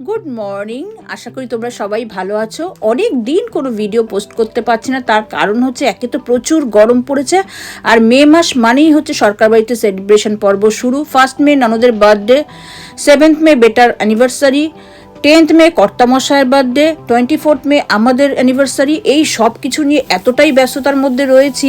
Good morning আশা করি তোমরা সবাই ভালো আছো। অনেক দিন কোনো ভিডিও পোস্ট করতে পারছি না। তার কারণ হচ্ছে একে তো প্রচুর গরম পড়েছে। আর মে মাস মানেই হচ্ছে সরকার বাড়িতে সেলিব্রেশন পর্ব শুরু। ফার্স্ট মে ননদের birthday seventh May better anniversary tenth May কর্তামশায়ের birthday, twenty fourth May আমাদের অ্যানিভার্সারি, এই সব কিছু নিয়ে এতটাই ব্যস্ততার মধ্যে রয়েছি।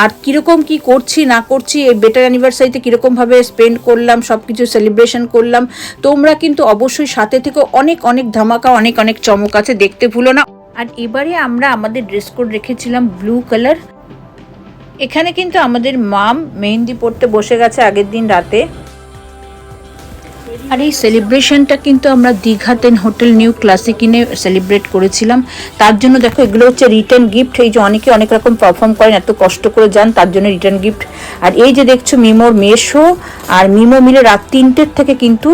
আর কীরকম কি করছি, না করছি, এই বেটার অ্যানিভার্সারিতে কীরকমভাবে স্পেন্ড করলাম সব কিছু সেলিব্রেশন করলাম, তোমরা কিন্তু অবশ্যই সাথে থেকে। অনেক অনেক ধামাকা, অনেক অনেক চমক আছে, দেখতে ভুলো না। আর এবারে আমরা আমাদের ড্রেস কোড রেখেছিলাম ব্লু কালার এখানে কিন্তু আমাদের মাম মেহেন্দি পড়তে বসে গেছে আগের দিন রাতে। আর এই সেলিব্রেশনটা কিন্তু আমরা দীঘাতেন হোটেল নিউ ক্লাসিকিনে সেলিব্রেট করেছিলাম। তার জন্য দেখো, এগুলো হচ্ছে রিটার্ন গিফট এই যে অনেকে অনেক রকম পারফর্ম করেন, এত কষ্ট করে যান, তার জন্য রিটার্ন গিফট আর এই যে দেখছ মিমোর মেশো, আর মিমো মিলে রাত তিনটের থেকে কিন্তু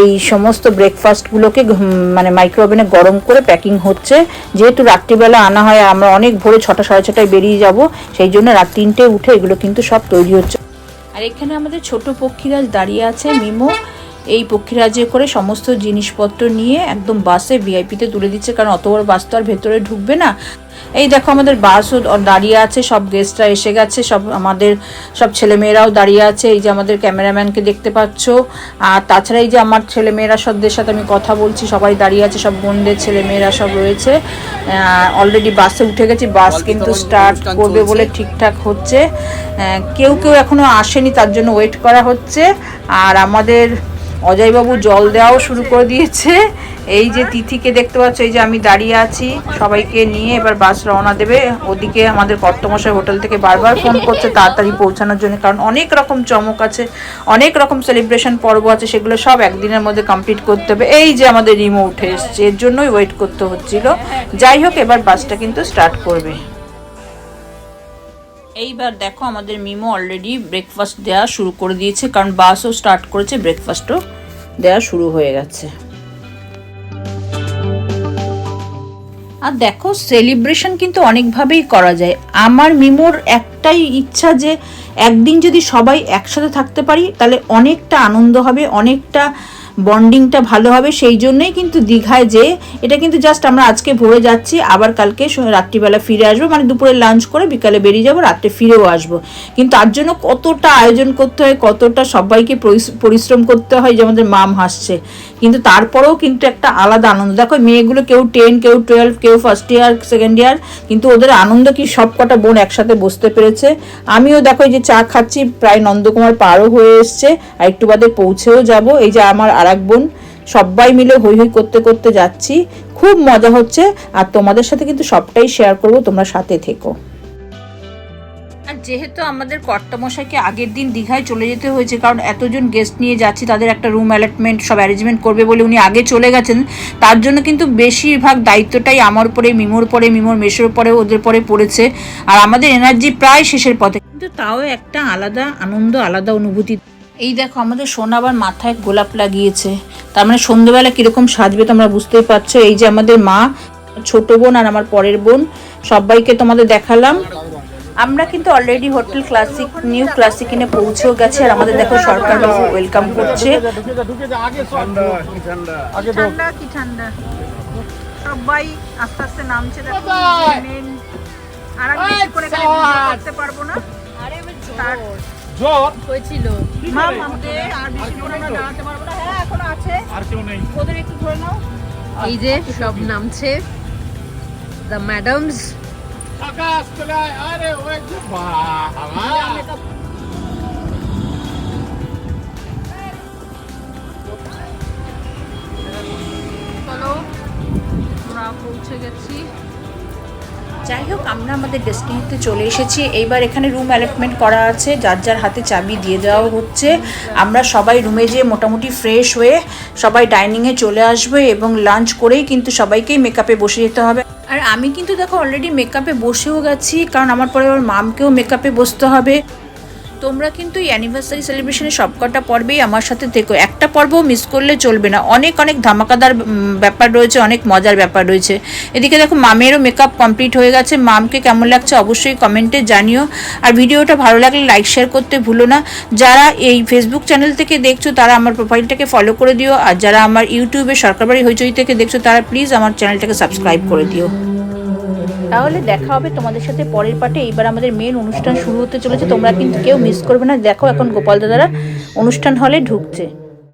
এই সমস্ত ব্রেকফাস্টগুলোকে মানে মাইক্রোওভেনে গরম করে প্যাকিং হচ্ছে। যেহেতু রাত্রিবেলা আনা হয়, আমরা অনেক ভোরে ছটা, সাড়ে ছটায় বেরিয়ে যাব, সেই জন্য রাত তিনটে উঠে এগুলো কিন্তু সব তৈরি হচ্ছে। আর এখানে আমাদের ছোট পক্ষীরাজ দাঁড়িয়ে আছে, মিমো। এই পক্ষীরাজে করে সমস্ত জিনিসপত্র নিয়ে একদম বাসে ভিআইপিতে তুলে দিচ্ছে কারণ অত বড় বাস তো আর ভেতরে ঢুকবে না। এই দেখো আমাদের বাসও দাঁড়িয়ে আছে সব গেস্টরা এসে গেছে সব আমাদের সব ছেলেমেয়েরাও দাঁড়িয়ে আছে এই যে আমাদের ক্যামেরাম্যানকে দেখতে পাচ্ছ। আর তাছাড়া এই যে আমার ছেলেমেয়েরা সবদের সাথে আমি কথা বলছি সবাই দাঁড়িয়ে আছে সব বোনদের ছেলেমেয়েরা সব রয়েছে। অলরেডি বাসে উঠে গেছি বাস কিন্তু স্টার্ট করবে বলে ঠিকঠাক হচ্ছে। কেউ কেউ এখনও আসেনি তার জন্য ওয়েট করা হচ্ছে। আর আমাদের অজয়বাবু জল দেওয়াও শুরু করে দিয়েছে। এই যে তিথিকে দেখতে পাচ্ছ, এই যে আমি দাঁড়িয়ে আছি। সবাইকে নিয়ে এবার বাস রওনা দেবে। ওদিকে আমাদের কর্তমশাই হোটেল থেকে বারবার ফোন করছে তাড়াতাড়ি পৌঁছানোর জন্য, কারণ অনেক রকম চমক আছে, অনেক রকম সেলিব্রেশন পর্ব আছে, সেগুলো সব একদিনের মধ্যে কমপ্লিট করতে হবে। এই যে আমাদের রিমো উঠে এসছে, এর জন্যই ওয়েট করতে হচ্ছিল। যাই হোক, এবার বাসটা কিন্তু স্টার্ট করবে। এইবার দেখো আমাদের মিমো অলরেডি ব্রেকফাস্ট দেওয়া শুরু করে দিয়েছে, কারণ বাসও স্টার্ট করেছে ব্রেকফাস্টও দেওয়া শুরু হয়ে গেছে। আর দেখো সেলিব্রেশন কিন্তু অনেকভাবেই করা যায়। আমার মিমোর একটাই ইচ্ছা যে একদিন যদি সবাই একসাথে থাকতে পারি, তাহলে অনেকটা আনন্দ হবে, অনেকটা বন্ডিংটা ভালো হবে, সেই জন্যই কিন্তু দীঘায় যে, এটা কিন্তু জাস্ট আমরা আজকে ভোরে যাচ্ছি, আবার কালকে রাত্রিবেলা ফিরে আসব মানে দুপুরে লাঞ্চ করে বিকালে বেরিয়ে যাব, রাত্রে ফিরেও আসব। কিন্তু তার জন্য কতটা আয়োজন করতে হয়, কতটা সবাইকে পরিশ্রম করতে হয়, যে আমাদের মাম হাসছে। কিন্তু তারপরেও কিন্তু একটা আলাদা আনন্দ। দেখো মেয়েগুলো কেউ টেন কেউ টুয়েলভ কেউ ফার্স্ট ইয়ার সেকেন্ড ইয়ার কিন্তু ওদের আনন্দ কি সব কটা বোন একসাথে বসতে পেরেছে। আমিও দেখো যে চা খাচ্ছি, প্রায় নন্দকুমার পারও হয়ে এসছে, আর একটু বাদে পৌঁছেও যাব। এই যে আমার আর এক বোন সবাই মিলে হই হই করতে করতে যাচ্ছি। খুব মজা হচ্ছে আর তোমাদের সাথে কিন্তু সবটাই শেয়ার করব, তোমরা সাথে থেকো। যেহেতু আমাদের কর্তামশাইকে আগের দিন দীঘায় চলে যেতে হয়েছে, কারণ এতজন গেস্ট নিয়ে যাচ্ছি, তাদের একটা রুম অ্যালটমেন্ট সব অ্যারেঞ্জমেন্ট করবে বলে উনি আগে চলে গেছেন, তার জন্য কিন্তু বেশিরভাগ দায়িত্বটাই আমার উপরে মিমোর পরে, মিমোর মেশোর পরে, ওদের পরে পড়েছে। আর আমাদের এনার্জি প্রায় শেষের পথে। কিন্তু তাও একটা আলাদা আনন্দ, আলাদা অনুভূতি। এই দেখো আমাদের সোনা আবার মাথায় গোলাপ লাগিয়েছে। তার মানে সন্ধ্যেবেলা কীরকম সাজবে তোমরা বুঝতেই পারছ। এই যে আমাদের মা ছোট বোন আর আমার পরের বোন সবাইকে তোমাদের দেখালাম। আমরা কিন্তু already hotel classic new classic ইনে পৌঁছেও গেছি আর আমাদের দেখো সরকারবাবু ওয়েলকাম করছে। সবাই আস্তে আস্তে নামছে দেখো আর বেশি করে করতে পারব না। জ্বর? হয়েছিল। মাম আমাদের আর বেশি করে আমরা দাঁড়াতে পারব না। হ্যাঁ এখনও আছে। আর কেউ নেই? ওদের একটু ধরে নাও। এই যে সব নামছে। দ্য ম্যাডামস আকাশ চলায় আরে ওই বাবা। চলো আমরা পৌঁছে গেছি। যাই হোক, আমরা আমাদের ডেস্টিনিতে চলে এসেছি। এইবার এখানে রুম অ্যালটমেন্ট করা আছে, যার যার হাতে চাবি দিয়ে দেওয়া হচ্ছে। আমরা সবাই রুমে যেয়ে মোটামুটি ফ্রেশ হয়ে সবাই ডাইনিংয়ে চলে আসবে এবং লাঞ্চ করেই কিন্তু সবাইকেই মেকআপে বসে যেতে হবে। আর আমি কিন্তু দেখো অলরেডি মেকআপে বসেও গেছি, কারণ আমার পরে আমার মামকেও মেকআপে বসতে হবে। তোমরা কিন্তু এই অ্যানিভার্সারি সেলিব্রেশনের সবকটা পর্বেই আমার সাথে থেকো। একটা পর্বও মিস করলে চলবে না। অনেক অনেক ধামাকাদার ব্যাপার রয়েছে, অনেক মজার ব্যাপার রয়েছে। এদিকে দেখো, মামেরও মেকআপ কমপ্লিট হয়ে গেছে। মামকে কেমন লাগছে অবশ্যই কমেন্টে জানিও। আর ভিডিওটা ভালো লাগলে লাইক শেয়ার করতে ভুলো না। যারা এই ফেসবুক চ্যানেল থেকে দেখছ, তারা আমার প্রোফাইলটাকে ফলো করে দিও। আর যারা আমার ইউটিউবে সরকারবাড়ি হইচই থেকে দেখছ, তারা প্লিজ আমার চ্যানেলটাকে সাবস্ক্রাইব করে দিও। তাহলে দেখা হবে তোমাদের সাথে পরের পাটে এইবার আমাদের মেন অনুষ্ঠান শুরু হতে চলেছে, তোমরা কিন্তু কেউ মিস করবে না। দেখো এখন গোপাল দাদারা অনুষ্ঠান হলে ঢুকছে।